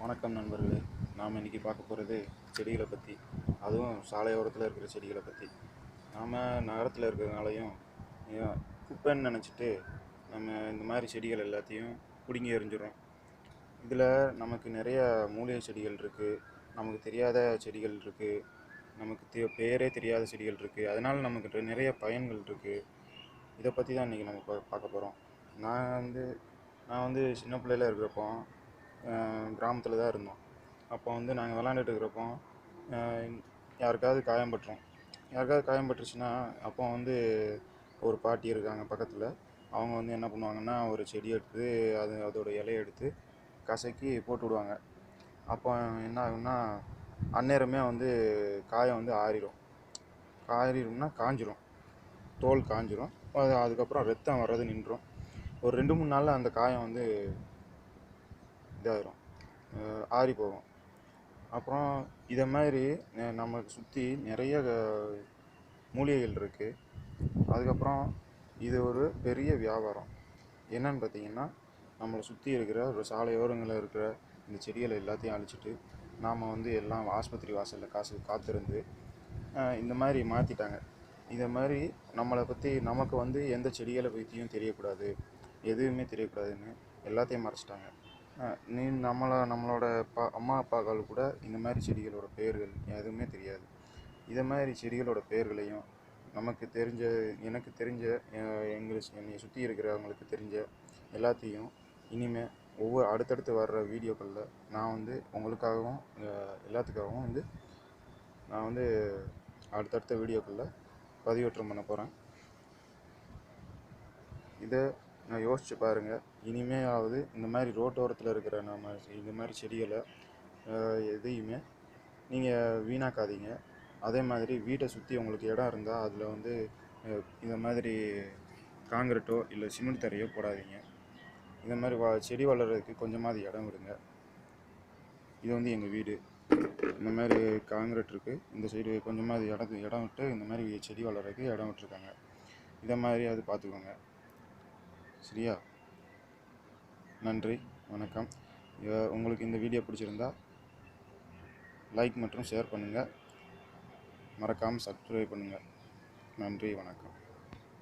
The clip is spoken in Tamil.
வணக்கம் நண்பர்களே. நாம் இன்றைக்கி பார்க்க போகிறது செடிகளை பற்றி அதுவும் சாலையோரத்தில் இருக்கிற செடிகளை பற்றி நாம் நகரத்தில் இருக்கிறதுனாலையும் குப்பைன்னு நினச்சிட்டு நம்ம இந்த மாதிரி செடிகள் எல்லாத்தையும் பிடுங்கி எறிஞ்சிடுறோம். இதில் நமக்கு நிறைய மூலிகை செடிகள் இருக்குது நமக்கு தெரியாத செடிகள் இருக்குது நமக்கு தெ பேரே தெரியாத செடிகள் இருக்குது அதனால் நமக்கு நிறைய பயன்கள் இருக்குது இதை பற்றி தான் இன்றைக்கி நம்ம பா- பார்க்க போகிறோம் நான் வந்து நான் வந்து சின்ன பிள்ளையில இருக்கிறப்போ கிராமத்தில் தான் இருந்தோம். அப்போ வந்து நாங்கள் விளாண்டுட்டு இருக்கிறப்போ யாருக்காவது காயம் பட்டுரும். யாருக்காவது காயம் பட்டுருச்சுன்னா அப்போ வந்து ஒரு பாட்டி இருக்காங்க பக்கத்தில். அவங்க வந்து என்ன பண்ணுவாங்கன்னா ஒரு செடி எடுத்து அது அதோட இலையை எடுத்து கசக்கி போட்டு விடுவாங்க. அப்போ என்ன ஆகும்னா அந்நேரமே வந்து காயம் வந்து ஆறிடும் ஆறிடும்னா காஞ்சிரும். தோல் காஞ்சிரும். அது அதுக்கப்புறம் ரத்தம் வர்றது நின்றும் ஒரு ரெண்டு மூணு நாளில் அந்த காயம் வந்து இதாயிரும். ஆறி போகும். அப்புறம் இதை மாதிரி நம்ம நமக்கு சுற்றி நிறைய க- மூலிகைகள் இருக்குது அதுக்கப்புறம் இது ஒரு பெரிய வியாபாரம். என்னன்னு பார்த்தீங்கன்னா நம்மளை சுற்றி இருக்கிற ஒரு சாலையோரங்களில் இருக்கிற இந்த செடிகளை எல்லாத்தையும் அழிச்சிட்டு நாம் வந்து எல்லாம் ஆஸ்பத்திரி வாசலில் காசு காத்திருந்து இந்த மாதிரி மாற்றிட்டாங்க இதை மாதிரி நம்மளை பற்றி நமக்கு வந்து எந்த செடிகளை பற்றியும் தெரியக்கூடாது. எதுவுமே தெரியக்கூடாதுன்னு எல்லாத்தையும் மறைச்சிட்டாங்க. நீ நம்மளை நம்மளோட பா அம்மா அப்பாக்கள் கூட இந்த மாதிரி செடிகளோட பெயர்கள் எதுவுமே தெரியாது. இதை மாதிரி செடிகளோட பெயர்களையும் நமக்கு தெரிஞ்ச எனக்கு தெரிஞ்ச அஹ் எங்களை என்னை சுற்றி இருக்கிறவங்களுக்கு தெரிஞ்ச எல்லாத்தையும் இனிமேல் ஒவ்வொரு அடுத்தடுத்து வர்ற வீடியோக்களில் நான் வந்து உங்களுக்காகவும் எல்லாத்துக்காகவும் வந்து நான் வந்து அடுத்தடுத்த வீடியோக்களில் பதிவேற்றம் பண்ண போகிறேன் இதை நான் யோசிச்சு பாருங்கள் இனிமேலாவது இந்த மாதிரி ரோட்டோரத்தில் இருக்கிற நம்ம இந்த மாதிரி செடிகளை எதையுமே நீங்கள் வீணாக்காதீங்க. அதே மாதிரி வீட்டை சுற்றி உங்களுக்கு இடம் இருந்தால் அதில் வந்து இந்த மாதிரி காங்கிரட்டோ இல்லை சிமெண்ட் தரையோ போடாதீங்க. இந்த மாதிரி வ செடி வளர்கிறதுக்கு கொஞ்சமாவது இடம் விடுங்க. இது வந்து எங்கள் வீடு. இந்த மாதிரி காங்கிரட் இருக்குது இந்த சைடு கொஞ்சமாவது இடம் இடம் விட்டு இந்த மாதிரி செடி வளர்கிறதுக்கு இடம் விட்டுருக்காங்க. இதை மாதிரி அது பார்த்துக்கோங்க. சரியா? நன்றி வணக்கம். உங்களுக்கு இந்த வீடியோ பிடிச்சிருந்தா லைக் மற்றும் ஷேர் பண்ணுங்கள் மறக்காமல் சப்ஸ்கிரைப் பண்ணுங்கள் நன்றி வணக்கம்.